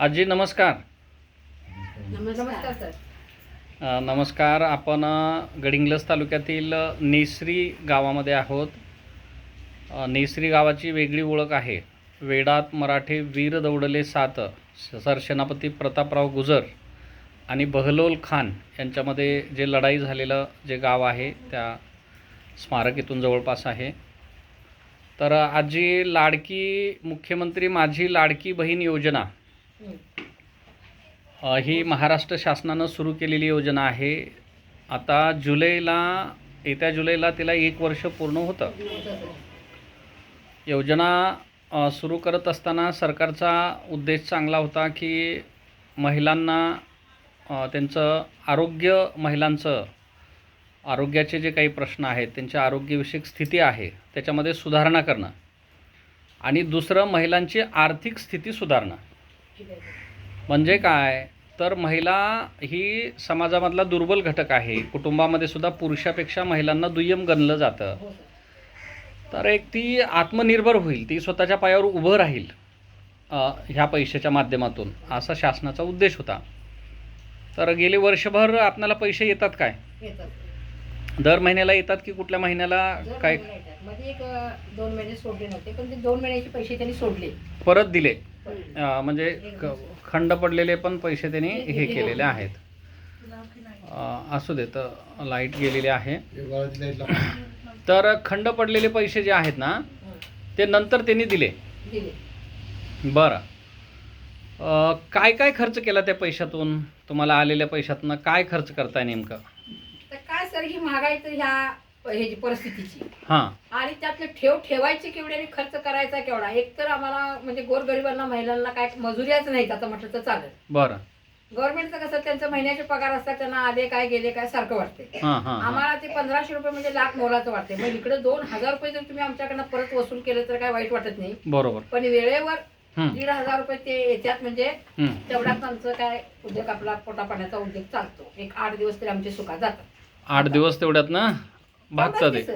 आजी नमस्कार. नमस्कार सर. अ, नमस्कार. आपण अ, गडिंग्लज तालुक्यातील अ, नेसरी गावामध्ये आहोत. अ, नेसरी गावाची वेगळी ओळख आहे. वेडात मराठे वीर दौडले सात सरसेनापती प्रतापराव गुजर आणि बहलोल खान यांच्यामध्ये जे लढाई झालेलं जे गाव आहे त्या स्मारक इथून जवळपास आहे. तर आजी लाडकी मुख्यमंत्री माझी लाडकी बहीण योजना ही महाराष्ट्र शासनानं सुरू केलेली योजना आहे. आता जुलैला येत्या जुलैला तिला एक वर्ष पूर्ण होतं. योजना सुरू करत असताना सरकारचा उद्देश चांगला होता की महिलांना त्यांचं आरोग्य महिलांचं आरोग्याचे जे काही प्रश्न आहेत त्यांची आरोग्यविषयक स्थिती आहे त्याच्यामध्ये सुधारणा करणं आणि दुसरं महिलांची आर्थिक स्थिती सुधारणं. म्हणजे काय? तर महिला ही समाजामधला दुर्बल घटक आहे. कुटुंबामध्ये सुद्धा पुरुषापेक्षा महिलांना दुय्यम गणलं जातं. तर एक ती आत्मनिर्भर होईल. ती स्वतःच्या पायावर उभं राहील ह्या पैशाच्या माध्यमातून असा शासनाचा उद्देश होता. तर गेले वर्षभर आपल्याला पैसे येतात काय? दर महिन्याला येतात की कुठल्या महिन्याला काय? मध्ये एक अ, दोन महिने सोडले नव्हते पण ते दोन महिन्याचे पैसे त्यांनी सोडले. परत दिले. अ, म्हणजे क- खंड पडलेले पण पैसे त्यांनी हे केलेले आहेत. अ, असू दे तर लाइट गेलेली आहे. तर खंड पडलेले पैसे जे आहेत ना ते नंतर त्यांनी दिले. दिले. बरं. अ, काय काय खर्च केला त्या पैशातून? तुम्हाला आलेल्या पैशातून काय खर्च करताय नेमकं? तर काय सर ही महागाई तर ह्या ह्याची परिस्थितीची. हां. आणि त्यातले ठेव ठेवायचे केवढे आणि खर्च करायचा केवढा? एक तर आम्हाला म्हणजे गोरगरिबांना महिलांना काय मजुऱ्याच नाहीत आता म्हटलं तर चालेल. बरं. गव्हर्नमेंटचं कसं त्यांचं महिन्याचे पगार असतात त्यांना आले काय गेले काय सारखं वाटते हां हां हां. आम्हाला ते पंधराशे रुपये म्हणजे लाख मोलाचं वाटते मग इकडे दोन हजार रुपये जर तुम्ही आमच्याकडनं परत वसूल केलं तर काय वाईट वाटत नाही. बरोबर. पण वेळेवर दीड हजार रुपये ते येतात म्हणजे हं. तेवढ्याच आमचं काय उद्योग आपला पोटा पाण्याचा उद्योग चालतो. एक आठ दिवस तरी आमचे सुखात जातात. आठ दिवस तेवढ्यात ना? भागतात की ते?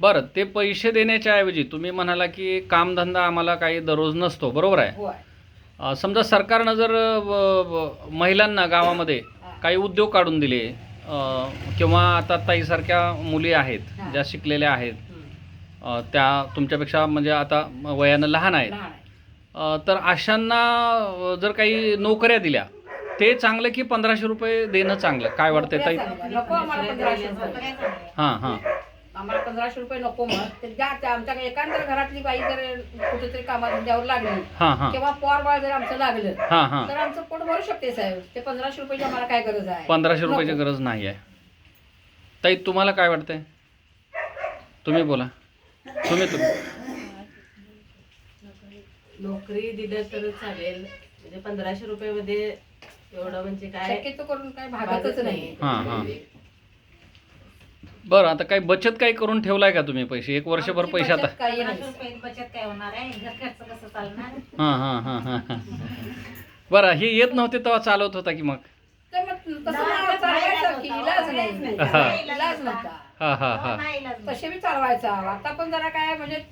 बरं ते पैसे देण्याच्या ऐवजी तुम्ही म्हणाला की कामधंदा आम्हाला काही दररोज नसतो बरोबर आहे? समजा सरकारनं जर महिलांना गावामध्ये काही उद्योग काढून दिले किंवा आता ताईसारख्या मुली आहेत. ज्या शिकलेल्या आहेत त्या तुमच्यापेक्षा म्हणजे आता वयानं लहान आहेत. तर अशांना जर काही नोकऱ्या दिल्या ते चांगलं की पंधराशे रुपये देणं चांगलं. काय वाटतंय ताई. नको आम्हाला पंधराशे रुपये हां हां. आम्हाला पंधराशे रुपये नको मग. द्या त्या आमच्याकडे एकांतर घरातली बाई जर कुठेतरी कामाधंद्यावर लागली हां हां. किंवा पोर बाळ जर आमचं लागलं हां हां. तर आमचं पोट भरू शकते साहेब. ते पंधराशे रुपयाची आम्हाला काय गरज आहे? पंधराशे रुपयाची. गरज नाही आहे. ताई तुम्हाला काय वाटतंय? तुम्ही बोला. तुम्ही तुम्ही. नोकरी दिलं तर चालेल. म्हणजे पंधराशे रुपये मध्ये एवढं म्हणजे काय? शक्यतो करून काय भागतच नाही. हां हां. बरं आता काही बचत काही करून ठेवलाय का तुम्ही पैसे? एक वर्षभर आमची पैसे आता बचत काही पन्नास नाही रुपये बचत काय होणार आहे? घर खर्च कसं चालणार? हां हां हां हां हां. बरं हे येत नव्हते तेव्हा चालवत होता की मग? तर मग तसं नाही चालवायचं की इलाज नाही. हा. इलाज नव्हता. हां हां हां. नाही इलाज नाही. तसे बी चालवायचा. आता पण जरा काय म्हणजे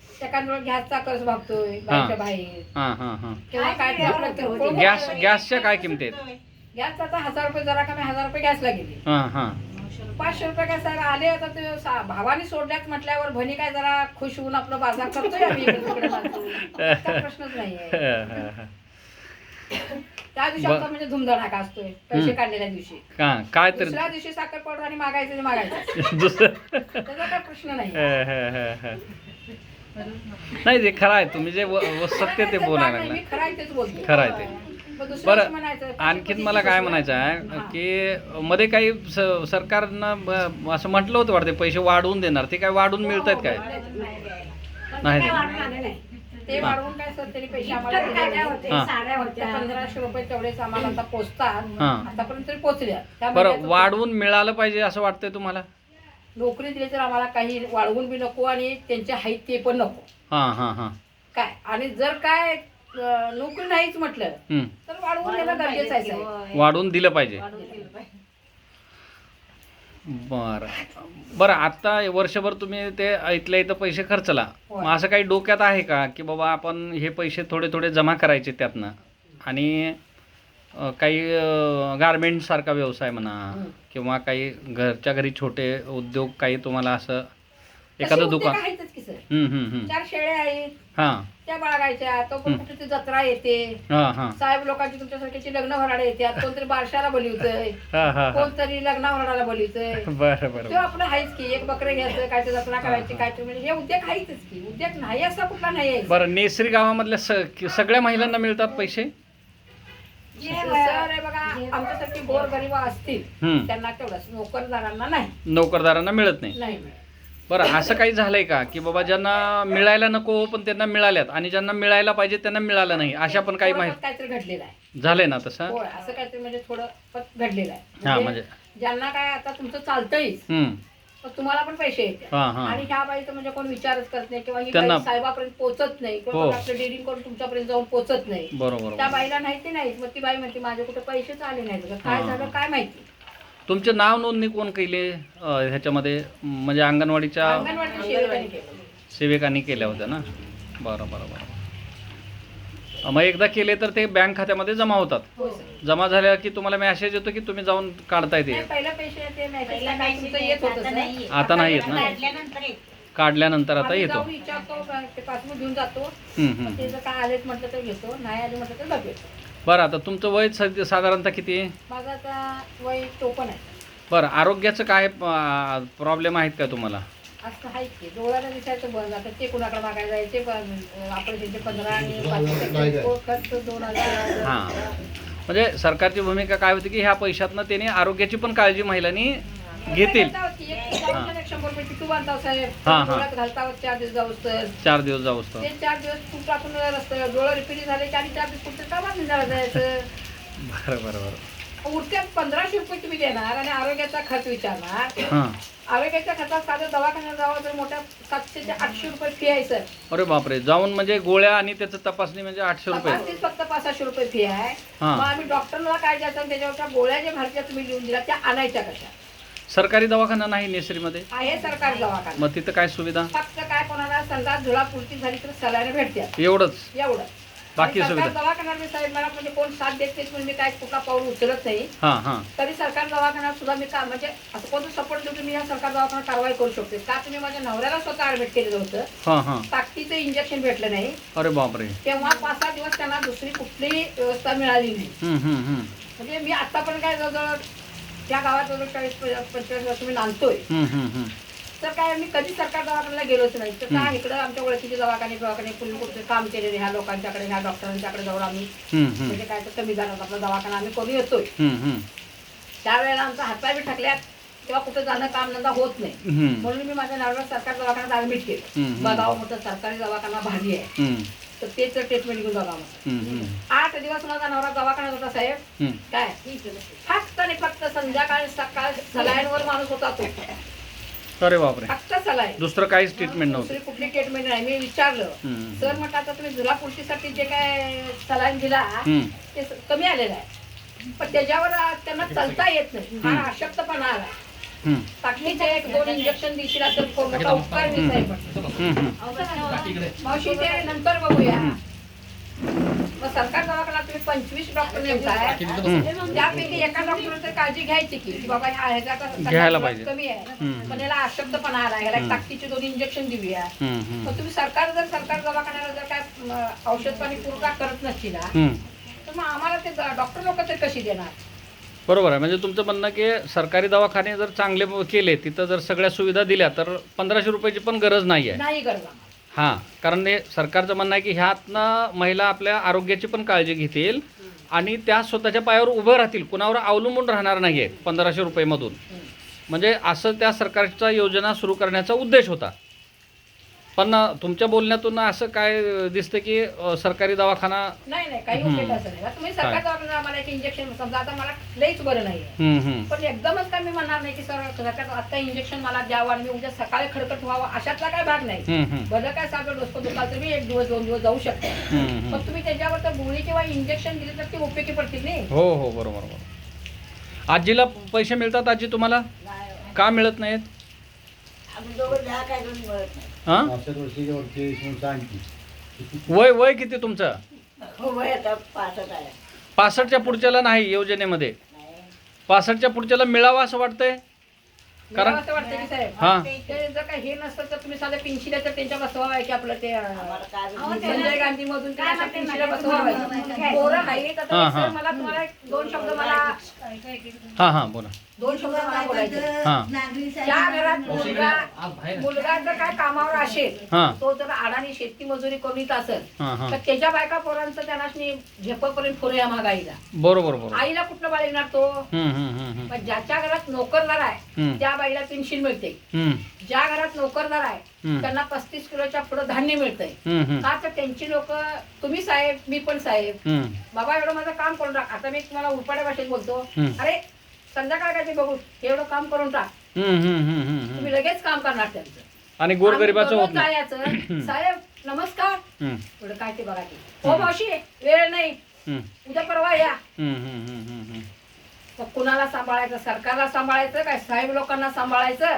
गॅसचा कर्ज भागतोय बाहेरच्या बाहेर. हां हां हां. किंवा काय ते आपलं किरकोळ गॅस गॅसच्या काय किमती आहेत? गॅस आता हजार रुपये जरा कमी हजार रुपये गॅसला गेले. हां हां. पाचशे रुपये काय साहेब आले आता ते सा- भावाने सोडल्यात म्हटल्यावर भनी काय जरा खुश होऊन आपलं बाजार करतोय आम्ही इकडे तिकडे बाजू. त्यात प्रश्नच नाहीये. त्या दिवशी आमचा म्हणजे धुमधडाका असतोय पैसे हम्म. काढलेल्या दिवशी. का? काय तर दुसऱ्या दिवशी साखर पावडर आणि मागायचं ते मागायचं. दुसरं त्याचा काय प्रश्न नाही नाही ते खरं आहे तुम्ही जे व- व- सत्य ते बोलायला मी खरं आहे तेच बोलते. खरं आहे ते. बरं, आणखीन मला काय म्हणायचं आहे हा. की मध्ये काही स- सरकारनं ब- असं म्हटलं होतं वाटते पैसे वाढवून देणार. ते काय वाढून मिळत आहेत काय? नाही काय ते. वाढणार नाही. ते वाढवून काय सर तरी पैसे आम्हाला इतर काय दिलेले काय होते. हा. साड्या त्या होत्या पंधराशे रुपये तेवढेच आम्हाला आता पोचतात. हा. आतापर्यंत तरी पोचल्या. त्या बरं वाढवून मिळालं पाहिजे असं वाटतंय तुम्हाला? नोकरी दिली तर आम्हाला काही वाढवून बी नको आणि त्यांचे आहेत ते पण नको. हां हां हां. काय? आणि जर काय नोकरी नाहीच म्हटलं हं. तर वाढवून देणं गरजेचं आहे साहेब. वाढवून दिलं पाहिजे. बरं बरं आत्ता वर्षभर तुम्ही ते इथल्या इथं पैसे खर्चला होय. मग असं काही डोक्यात आहे का की बाबा आपण हे पैसे थोडे थोडे जमा करायचे त्यातनं आणि अ, काही गारमेंट सारखा व्यवसाय म्हणा हं. किंवा काही घरच्या घरी छोटे उद्योग काही तुम्हाला असं तसे एखादं उद्योग दुकान आहेतच की सर हम्म, हम्म, हम्म. चार शेळ्या आहेत हां त्या बाळगायच्या तो पण. कुठे ती जत्रा येते. हां हां. साहेब लोकांची तुमच्यासारख्याची लग्न भराडे येतात कोणतरी बारशाला बोलवतंय हां हां हां. कोणतरी लग्न भराडाला बोलवतंय बरं बरं. तो आपलं आहेच की एक बकरे घ्यायचं काय ते जत्रा करायची काय ते म्हणजे हे उद्योग आहेतच की. उद्योग नाही असा कुठला नाही आहे. बरं नेसरी गावामधल्या स सगळ्या महिलांना मिळतात पैसे? बघा आमच्यासारखी गोर गरीब असतील हम्म. त्यांना तेवढंच नोकरदारांना नाही. नोकरदारांना मिळत नाही. नाही मिळत. बरं असं काही झालंय का? की बाबा ज्यांना मिळायला नको पण त्यांना मिळाल्यात. आणि ज्यांना मिळायला पाहिजे त्यांना मिळालं नाही. अशा पण काही माहिती काहीतरी घडलेलं आहे. झालंय ना तसं? होय असं काहीतरी म्हणजे थोडं घडलेलं आहे. हा म्हणजे ज्यांना काय आता तुमचं चालतंय हम्म. तुम्हाला पण पैसे येते हा हा. आणि ह्या बाईचं म्हणजे कोण विचारच करत नाही किंवा ही त्यांना- बाई साहेबापर्यंत पोहोचत नाही. हो. किंवा आपलं डेअरिंग करून तुमच्यापर्यंत जाऊन पोहोचत नाही. बरोबर त्या बरोबर. बाईला माहिती नाही मग ती बाई म्हणते माझे कुठे पैसेच आले नाहीत. गं. काय हा. झालं काय माहिती? तुमचे नाव नोंदणी कोण केली अं, ह्याच्यामध्ये? म्हणजे अंगणवाडीच्या अंगणवाडी सेविकांनी केलं. सेविकांनी केल्या होत्या ना? बरं बरं बरं. अं, मग एकदा केले तर ते बँक खात्यामध्ये जमा होतात. हो सर. जमा झाल्या की तुम्हाला मेसेज येतो की तुम्ही जाऊन काढताय ते? नाही, पहिलं पैसे ते पहिला मेसेजला काय message तुमचं येत होतं आता सर. नाही येत. आता नाही येत ना? काढल्यानंतर आता आम्ही येतो. जाऊन विचारतो ते पासबुक घेऊन जातो. हम्म, हम्म. ते जर काय आलेत म्हटलं तर घेतो नाही आले म्हटलं तर बघतो बरं आता तुमचं वय सध्या साधारणतः किती आहे? माझं आता वय आहे. बरं आरोग्याचं काय प्रॉब्लेम आहेत का तुम्हाला? असं आहे की डोळ्याला दिसायचं बंद आता ते कुणाकडे मागायला जायचे पण आपण त्यांचे पंधरा आणि पाचशे खर्च दोन हजार हां. म्हणजे सरकारची भूमिका काय होती की ह्या पैशातनं त्याने आरोग्याची पण काळजी महिलांनी घेतील. हां, हां. चार दिवस जाऊ असतं बरं बरं बरं. उरत्यात पंधराशे रुपये तुम्ही देणार आणि आरोग्याचा खर्च विचारणार. हां. आरोग्याच्या खर्चात साधं दवाखान्यात जावं तर मोठ्या सातशे ते आठशे रुपये फी आहे सर अरे बापरे जाऊन म्हणजे गोळ्या आणि त्याचं तपासणी म्हणजे आठशे रुपये. तपासणीच फक्त पाच सहाशे रुपये फी आहे. हां. मग आम्ही डॉक्टरला काय द्यायचं? त्याच्यावरच्या गोळ्या ज्या भारतीय तुम्ही लिहून दिल्या त्या आणायच्या कशा? सरकारी दवाखाना नाही नेसरीमध्ये? आहे सरकारी दवाखाना. मग तिथं काय सुविधा? फक्त काय कोणाला संडास धुळा पुरती झाली तर सलाईन भेटतात एवढंच? एवढं. बाकी आणि सरकार सुविधा? दवाखान्यात मी साहेब मला म्हणजे कोण साथ देत नाही म्हणून मी काय कुठला पाऊल उचलत नाही. हां हां. तरी सरकार दवाखान्यात सुद्धा मी का म्हणजे असं कोणतं सपोर्ट देऊ मी या सरकार दवाखान्यात कारवाई करू शकते. का तुम्ही माझ्या नवऱ्याला स्वतः ऍडमिट केलेलं होतं? हां हां. ताकदीचं इंजेक्शन भेटलं नाही. अरे बापरे. तेव्हा पाच सहा दिवस त्यांना दुसरी कुठलीही व्यवस्था मिळाली नाही. हम्म, हम्म, हम्म. म्हणजे मी आतापर्यंत काय जवळजवळ त्या गावात जवळ चाळीस पंचेचाळीस वर्ष मी नांदतोय हम्म, हम्म, हम्म. तर काय मी कधी सरकार दवाखान्याला गेलोच नाही तर काय इकडं आमच्या ओळखीचे दवाखाने दवाखाने कुणी कुठे काम केलेले ह्या लोकांच्याकडे ह्या डॉक्टरांच्याकडे जाऊन आम्ही हम्म, हम्म. म्हणजे काय तर कमी झालं आपला दवाखाना आम्ही करून येतोय हम्म, हम्म. त्यावेळेला आमचा हातपाय बी टाकल्यात तेव्हा कुठे जाणं काम धंदा होत नाही हम्म. म्हणून मी माझ्या नवऱ्याला सरकार दवाखान्यात ऍडमिट केलं हम्म. बघावं म्हटलं सरकारी दवाखाना भारी आहे हम्म, तर तेच ट्रीटमेंट घेऊन हम्म. आठ दिवस माझा नवरा दवाखान्यात होता साहेब. काय? फक्त आणि फक्त संध्याकाळी सकाळ सलाईनवर माणूस होता तो. अरे बापरे. फक्त सलाईन. दुसरं काहीच ट्रीटमेंट नव्हती. दुसरी कुठली ट्रीटमेंट नाही. मी विचारलं. सर म्हटलं आता तुम्ही जुला पुलटीसाठी जे काय सलाईन दिला. ते कमी आलेलं आहे. पण त्याच्यावर त्यांना चालता येत नाही. फार अशक्तपणा आला. ताकदीचे एक दोन इंजेक्शन देशील तर मोठा उपकार मी साहेब. मावशी ते नंतर बघूया मग सरकार दवाखान्यात तुम्ही पंचवीस डॉक्टर नेमताय. त्यापैकी एका डॉक्टरने तर काळजी घ्यायची की की बाबा ह्या ह्याचा. कमी आहे. पण याला अशक्तपणा आला ह्याला. ताकदीचे दोन इंजेक्शन देऊया. मग तुम्ही सरकार जर सरकार दवाखान्याला जर काय औषध पाणी पुरवठा करत नसतील ना. तर मग आम्हाला ते डॉक्टर लोक तरी कशी देणार बरोबर आहे. म्हणजे तुमचं म्हणणं की सरकारी दवाखाने जर चांगले केले तिथं जर सगळ्या सुविधा दिल्या तर पंधराशे रुपयाची पण गरज नाही आहे नाही गरज आम्हाला. हां कारण हे सरकारचं म्हणणं आहे की ह्यातनं महिला आपल्या आरोग्याची पण काळजी घेतील आणि त्या स्वतःच्या पायावर उभं राहतील. कुणावर अवलंबून राहणार नाही आहे पंधराशे रुपयेमधून. म्हणजे असं त्या सरकारच्या योजना सुरू करण्याचा उद्देश होता. पण तुमच्या बोलण्यातून असं काय दिसतं की अं, सरकारी दवाखाना नाही नाही काही. उपयोग असं नाही तुम्ही सरकार काय? दवाखान्यात आम्हाला एक इंजेक्शन समजा आता मला लईच बरं नाही हम्म, हम्म. पण एकदमच काय मी म्हणणार नाही की सर सरकार आता इंजेक्शन मला द्यावं आणि मी उद्या सकाळी खडखट व्हावं अशातला काय भाग नाही हम्म, हम्म. भलं काय साधं डोसकं तर मी एक दिवस दोन दिवस जाऊ शकते हम्म, हम्म. पण तुम्ही त्याच्यावर तर गोळी किंवा इंजेक्शन दिले तर ते उपयोगी पडतील नाही हो हो बरोबर बरोबर आजीला पैसे मिळतात आजी तुम्हाला का मिळत नाहीत हां? पासष्ट वर्षाच्या वरची म्हणून सांगते वय वय किती तुमचं? वय आता पासष्ट आहे. पासष्टच्या पुढच्याला नाही योजनेमध्ये. पासष्टच्या पुढच्याला मिळावा असं वाटतंय? कारण असं वाटतं की साहेब हां. ते जर का हे नसतं तर तुम्ही साधं पिंशीला तर त्यांच्या बसवा आहे की आपलं ते अं, संजय गांधी मधून पिंशीला. पोरं हां, सर हां. मला तुम्हाला एक दोन शब्द मला हां हां बोला. दोन शब्द मला बोलायचे. हां. ज्या घरात मुलगा मुलगा जर काय कामावर असेल हां. तो जर अडाणी शेती मजुरी करून येत असेल हां हां. तर त्याच्या बायका पोरांचं त्यांना झेपपर्यंत पुरे या महागाईला बरोबर बरोबर. आईला कुठलं बाळ येणार तो? हम्म, हम्म, हम्म, हम्म. पण ज्याच्या घरात नोकरदार आहे हम्म, त्या बाईला पेन्शन मिळते. ज्या घरात नोकरदार आहे त्यांना पस्तीस किलोच्या पुढे धान्य मिळतंय. का तर त्यांची लोक तुम्ही साहेब मी पण साहेब. बाबा एवढं माझं काम करून टाक. आता मी तुम्हाला उरपाड्या भाषेत बोलतो. अरे संध्याकाळ काय ते बघू? एवढं काम करून टाक. तुम्ही. लगेच काम करणार त्यांचं. आणि गोरगरिबाचं होत नाही. साहेब नमस्कार. एवढं काय ते बघा हो मावशी वेळ नाही. उद्या परवा या. कुणाला सांभाळायचं? सरकारला सांभाळायचं काय? साहेब लोकांना सांभाळायचं?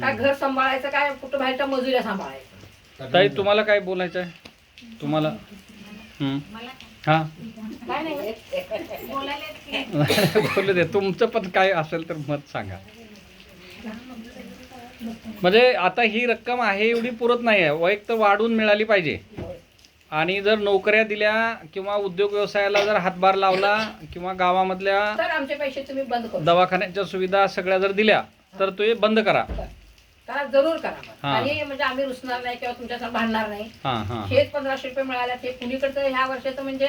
काय. घर सांभाळायचं काय? कुठं बाहेरच्या मजुऱ्या सांभाळायचं? ताई तुम्हाला काय बोलायचं आहे तुम्हाला? हम्म. हा? काय नाही. बोलायला बोलू दे. तुमचं पण काय असेल तर मत सांगा. म्हणजे आता ही रक्कम आहे एवढी पुरत नाही आहे वैयक्त वाढून मिळाली पाहिजे. आणि जर नोकऱ्या दिल्या किंवा उद्योग व्यवसायाला जर हातभार लावला किंवा गावामधल्या तर आमचे पैसे तुम्ही बंद करू. दवाखान्याच्या सुविधा सगळ्या जर दिल्या तर ते बंद करा. करा. जरूर करा. हा. आणि म्हणजे आम्ही रुसणार नाही किंवा तुमच्यासमोर भांडणार नाही. हां हां हेच पंधराशे रुपये मिळाले ते कुणीकडचं ह्या वर्षाचं म्हणजे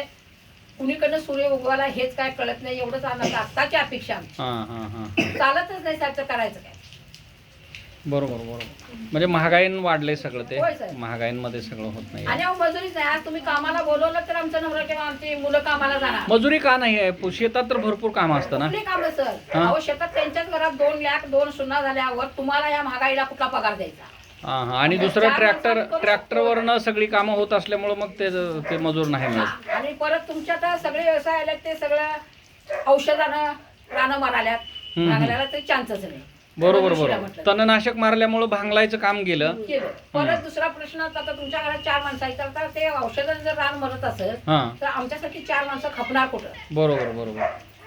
कुणीकडनं सूर्य उगवाला हेच काय कळत नाही. एवढंच आनंद आत्ताची अपेक्षा आमची. हां हां हां. चालतच नाही साहेब तर करायचं काय? बरोबर बरोबर. म्हणजे महागाईन वाढलंय सगळं ते. होय, साहेब. महागाईंमध्ये सगळं होत नाही. आणि अहो मजुरीच नाही आज तुम्ही कामाला बोलवलं तर आमचं नवरा किंवा आमची मुलं कामाला जाणार. मजुरी का नाही आहे? शेतात तर भरपूर काम असतं ना. कुठली काम सर? हा. अहो शेतात त्यांच्याच घरात दोन लाख दोन सुना झाल्यावर तुम्हाला या महागाईला कुठला पगार द्यायचा? हां हां. आणि दुसरं चार ट्रॅक्टर माणसांनी करू ट्रॅक्टरवरनं सगळी कामं होत असल्यामुळं मग ते ते मजूर नाही मिळत. हा. आणि परत तुमच्या तर सगळे व्यवसाय आले ते सगळं औषधानं रानं माराल्यात हम्म. तरी चान्सच नाही. बरोबर बरोबर. तणनाशक मारल्यामुळं भांगलायचं काम गेलं. केलं. परत दुसरा प्रश्न आता तुमच्या घरात चार माणसं आहेत. तर- तर ते औषधानं जर रान मरत असेल हां. तर आमच्यासाठी चार माणसं खपणार कुठं? बरोबर बरोबर.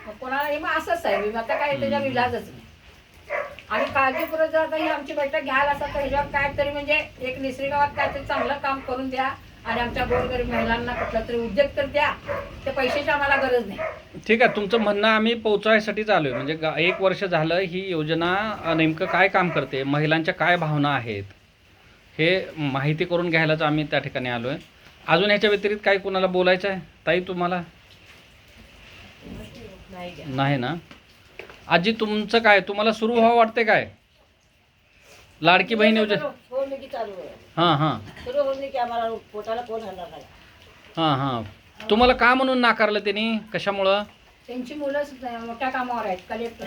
मग कोणाला हे मग असंच आहे. मग आता काय त्याच्यावर इलाजच नाही. आणि काळजीपूर्वक जर आता ही आमची बैठक घ्यायला असतात तर ह्याच्यावर काहीतरी म्हणजे एक निसरी गावात काहीतरी चांगलं काम करून द्या. आणि आमच्या गोरगरीब महिलांना कुठला तरी उद्योग तर द्या. त्या पैशाची आम्हाला गरज नाही. ठीक आहे तुमचं म्हणणं आम्ही पोहोचवायसाठीच आलो आहे म्हणजे गा- एक वर्ष झालं ही योजना अ, नेमकं काय काम करते? महिलांच्या काय भावना आहेत? हे माहिती करून घ्यायलाच आम्ही त्या ठिकाणी आलो आहे अजून ह्याच्या व्यतिरिक्त काही कुणाला बोलायचं आहे? ताई तुम्हाला? नाही नाही ना? आजी तुमचं काय? तुम्हाला सुरू व्हावं वाटते काय? लाडकी बहीण योजना चालू आहे. हां हां. सुरू होणे की आम्हाला पोटाला कोण हलणार नाही. हां हां. तुम्हाला का म्हणून नाकारलं त्यांनी? कशामुळं? त्यांची मुलं सुद्धा मोठ्या कामावर आहेत. कलेक्टर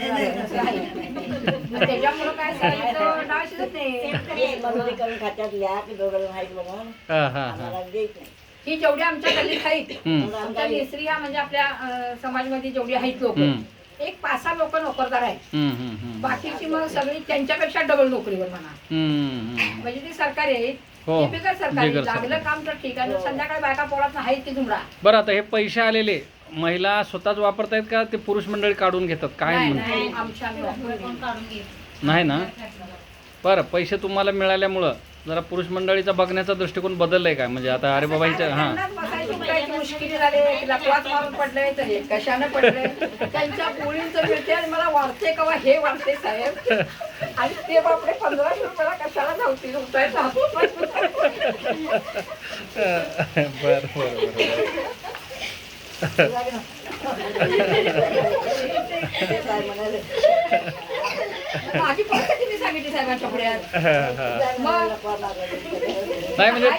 त्याच्यामुळं काय सांगितलं डाळ शिजत नाही. वीस मजुरी करून खात्यात लिहा की दोघं आहेत म्हणून हां हां हां. आम्हाला देत नाही. ही जेवढी आमच्या गल्लीत आहेत हम्म, आमच्या या म्हणजे आपल्या अं, समाजमध्ये जेवढी आहेत लोक हम्म, एक पाच सहा लोक नोकरदार आहेत. बाकीची मग सगळी त्यांच्यापेक्षा डबल नोकरीवर म्हणा. म्हणजे ती सरकारी आहेत हो. ते बिगर सरकारी बिगर लागलं सरकारी. काम तर ठीक आहे. संध्याकाळी बायका पोळात आहेत ती झुमडा बरं आता हे पैसे आलेले महिला स्वतःच वापरतायत का ते पुरुष मंडळी काढून घेतात? काय नाही आमच्या नाही ना? बरं पैसे तुम्हाला मिळाल्यामुळं जरा पुरुष मंडळीचा बघण्याचा दृष्टिकोन बदललाय काय म्हणजे आता अरे बाबा हिच्या हां. त्यांनाच बसायची उठायची मुश्किली झाली लकवात मारून पडले तर हे कशाने पडले त्यांच्या पोळींचं मिळते आणि मला वाढते कवा हे वाढते साहेब. आणि ते बापडे पंधराशे रुपयाला कशाला धावतील? उठायचं बरं बरं बरं. ते काय म्हणाले माझी परिस्थिती मी सांगितली साहेबांच्या पुढे. नाही म्हणजे